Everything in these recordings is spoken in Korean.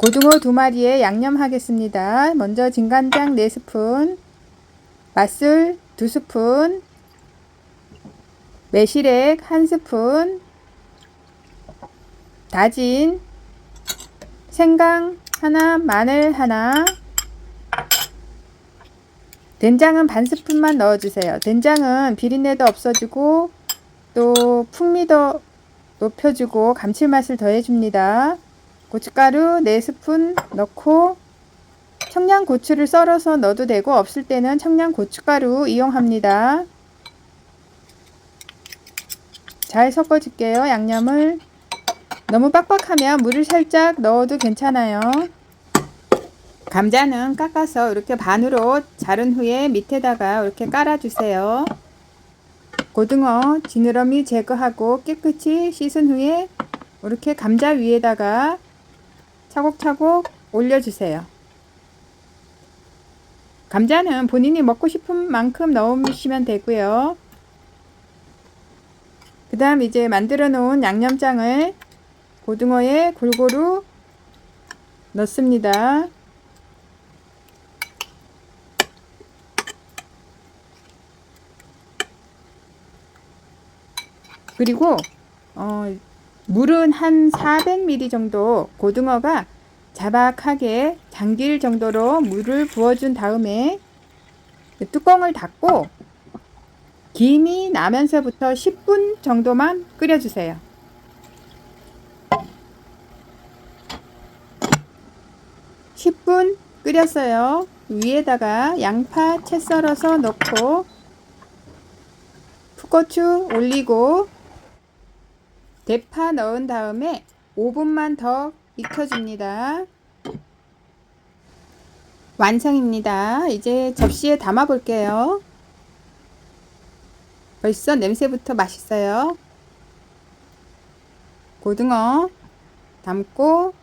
고등어 두 마리에 양념하겠습니다. 먼저 진간장 4스푼, 맛술 2스푼, 매실액 1스푼, 다진 생강 하나, 마늘 하나, 된장은 반 스푼만 넣어주세요. 된장은 비린내도 없어지고 또 풍미도 높여주고 감칠맛을 더해줍니다. 고춧가루 4스푼 넣고 청양고추를 썰어서 넣어도 되고 없을 때는 청양고춧가루 이용합니다. 잘 섞어줄게요. 양념을 너무 빡빡하면 물을 살짝 넣어도 괜찮아요. 감자는 깎아서 이렇게 반으로 자른 후에 밑에다가 이렇게 깔아주세요. 고등어 지느러미 제거하고 깨끗이 씻은 후에 이렇게 감자 위에다가 차곡차곡 올려주세요. 감자는 본인이 먹고 싶은 만큼 넣으시면 되고요. 그 다음 이제 만들어 놓은 양념장을 고등어에 골고루 넣습니다. 그리고 어, 물은 한 400ml 정도 고등어가 자박하게 잠길 정도로 물을 부어준 다음에 뚜껑을 닫고 김이 나면서부터 10분 정도만 끓여주세요. (10분) 끓였어요 위에다가 양파 채 썰어서 넣고 풋고추 올리고 대파 넣은 다음에 5분만 더 익혀줍니다. 완성입니다. 이제 접시에 담아 볼게요. 벌써 냄새부터 맛있어요. 고등어 담고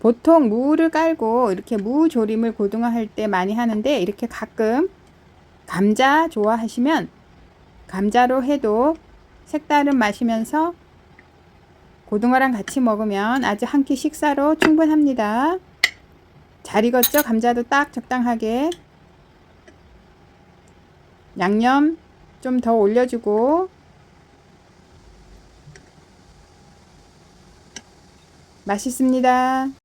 보통 무를 깔고 이렇게 무 조림을 고등어 할 때 많이 하는데 이렇게 가끔 감자 좋아하시면 감자로 해도 색다른 맛이면서 고등어랑 같이 먹으면 아주 한 끼 식사로 충분합니다. 잘 익었죠? 감자도 딱 적당하게 양념 좀 더 올려주고 맛있습니다.